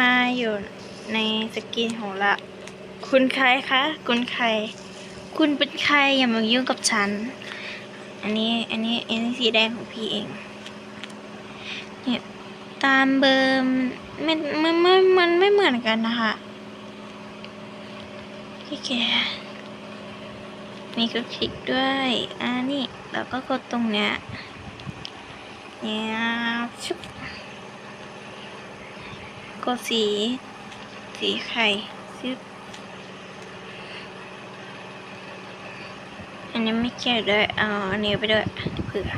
มาอยู่ในสกินของเราคุณใครคะ คุณใคร คุณเป็นใครอย่ามายุ่งกับฉัน อันนี้ อันนี้อันนี้สีแดงของพี่เอง เนี่ยตามเบอร์มันมันมันมันไม่เหมือนกันนะคะพี่แกมีกระคลิกด้วยอ่านี่แล้วก็กดตรงเนี้ยเนี่ยชุบ กดสี สีไข่ซึบอันนี้ไม่เกี่ยวด้วยเอาอันนี้ไปด้วยเผื่อ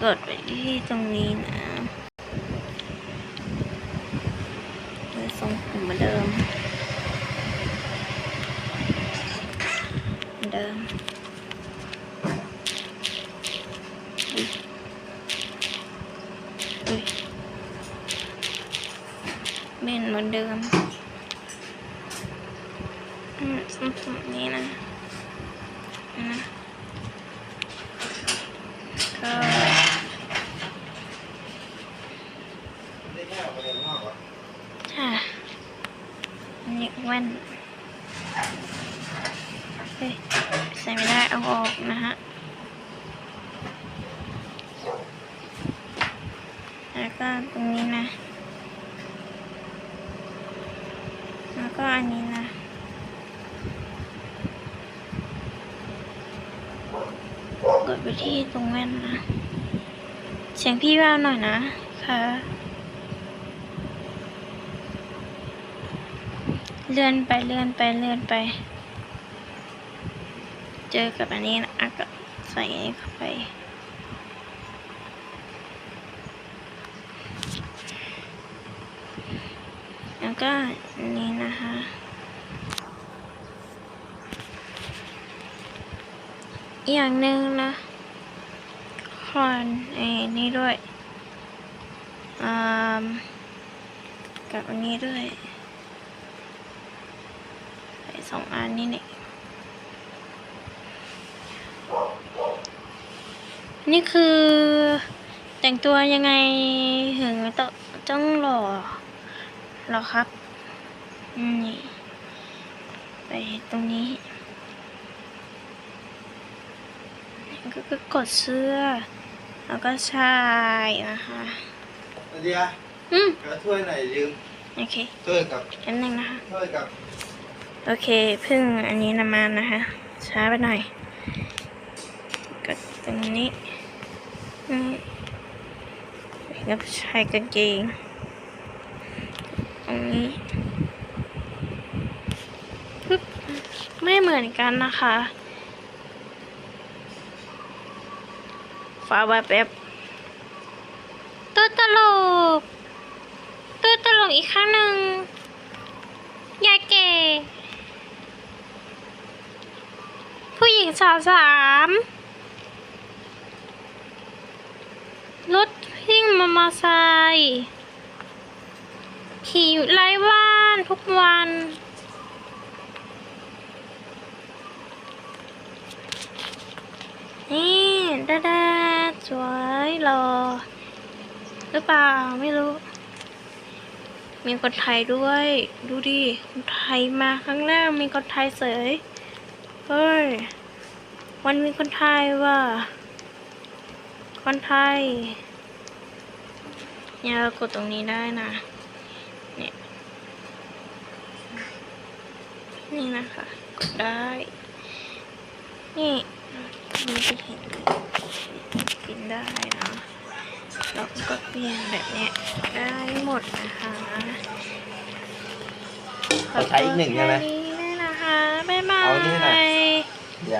กดไปที่ตรงนี้นะเลยทรงผมเหมือนเดิมเหมือนเดิมอุ๊ยอุ๊ย เป็นเหมือนเดิมอืมทรงนี้นะนะก็ค่ออกไปข้างนอกเหรอค่ะนนี้แว่นเฮ้ยใส่ไม่ได้เอาออกนะฮะแล้วก็ตรงนี้นะ แล้วก็อันนี้นะ กดไปที่ตรงแว่นนะ เสียงพี่แววหน่อยนะ ค่ะ เลื่อนไปเลื่อนไปเลื่อนไป เจอกับอันนี้นะอะก็ใส่อันนี้เข้าไป แล้วก็นนี้นะคะอย่างหนึ่งนะคอนไอ้นี่ด้วยอ่ากับอันนี้ด้วยใส่สองอันนี่เนี่ยนี่คือแต่งตัวยังไงถึงต้องต้องหล่อ หรอครับอืมนี่ ไปตรงนี้ ก็ก็กดเสื้อ แล้วก็ชายนะคะเดียวอืมกระถ้วยไหนยืมโอเคถ้วยกับอันหนึ่งนะคะถ้วยกับ โอเคเพิ่งอันนี้นำมานะคะ ช้าไปหน่อยกดตรงนี้อืมแล้วใช้กางเกงต รงนี้ ไม่เหมือนกันนะคะฟ้าแบบแบบตัวตลกตัวตลกอีกครั้งหนึ่งยายเก๋ผู้หญิงสาวสามรถวิ่งมามอไซค์ ขี่ไร้บ้านทุกวัน นี่ดาดาสวยหรอหรือเปล่าไม่รู้ มีคนไทยด้วย ดูดิ คนไทยมาครั้งแรกมีคนไทยเสย เฮ้ย วันมีคนไทยว่ะ คนไทยเนี่ยเรากดตรงนี้ได้นะ เนี่ย นี่นะคะ กดได้ นี่ดูจะเห็นกินได้นะแล้วก็เปลี่ยนแบบเนี้ยได้หมดนะคะขอใช้อีกหนึ่งใช่ไหมขอตัวแค่นี้ด้วยนะคะ บ๊ายบาเอานี่หน่อยย